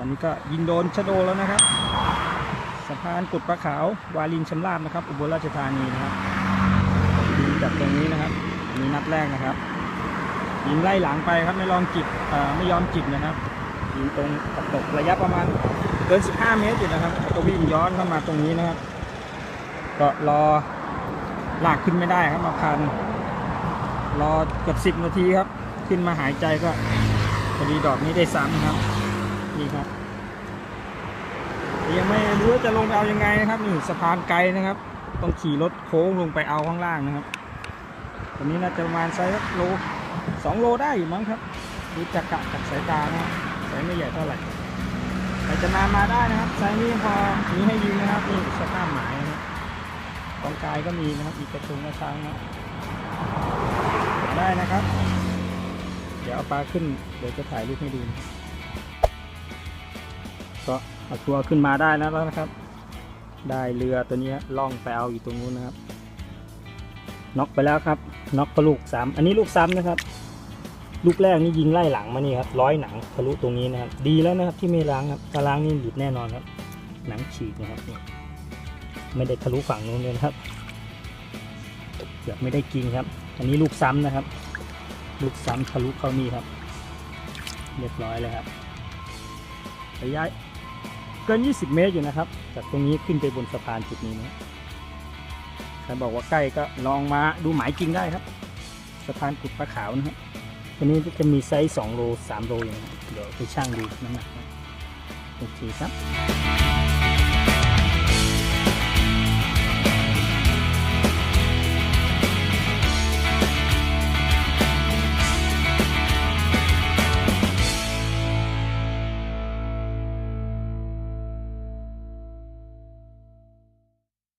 ตอนนี้ก็ยิงโดนชะโดแล้วนะครับสะพานกุดปลาขาววาลินชำราบนะครับ อุบลราชธานีนะครับยิงจากตรงนี้นะครับอันนี้นัดแรกนะครับยิงไล่หลังไปครับไม่ลองจิบไม่ยอมจิบนะครับยิงตรงกับตกระยะประมาณเกิน 15 เมตรอยู่นะครับแล้วก็วิ่งย้อนเข้ามาตรงนี้นะครับ ก็รอลากขึ้นไม่ได้ครับมาพันรอเกือบ10 นาทีครับ ขึ้นมาหายใจก็พอดีดอกนี้ได้ซ้ำครับ นี่ครับ ยังไม่รู้จะลงไปเอายังไงนะครับนี่สะพานไกลนะครับ ต้องขี่รถโค้งลงไปเอาข้างล่างนะครับตอนนี้น่าจะประมาณไซส์โลสองโลได้อยู่มั้งครับดูจากกะจากสายตานะครับไม่ใหญ่เท่าไหร่ใครจะมามาได้นะครับไซส์นี้พอมีให้ยิงนะครับนี่สภาพหมายนะครับกองกายก็มีนะครับอีกกระทุงกระชังนะได้นะครับ เดี๋ยวเอาปลาขึ้นเดี๋ยวจะถ่ายรูปให้ดู ก็เอาตัวขึ้นมาได้แล้วนะครับ ได้เรือตัวนี้ล่องไปเอาอยู่ตรงนู้นนะครับน็อกไปแล้วครับน็อกก็ลูกซ้ำอันนี้ลูกซ้ำนะครับ ลูกแรกนี่ยิงไล่หลังมานี่ครับร้อยหนังทะลุตรงนี้นะครับ ดีแล้วนะครับที่ไม่ล้างครับถ้าล้างนี่หลุดแน่นอนครับ หนังฉีกนะครับนี่ไม่ได้ทะลุฝั่งนู้นเลยนะครับเกือบไม่ได้กินครับ อันนี้ลูกซ้ำนะครับ ลูกซ้ำทะลุเข้านี่ครับ เรียบร้อยเลยครับระยะ เกิน 20 เมตรอยู่นะครับ จากตรงนี้ขึ้นไปบนสะพานจุดนี้นะใครบอกว่าใกล้ก็ลองมาดูหมายจริงได้ครับ สะพานกุดปลาขาวนะครับตัวนี้จะมีไซส์2โล3โลอย่างนี้เดี๋ยวไปช่างดูน้ำหนักโอเคครับ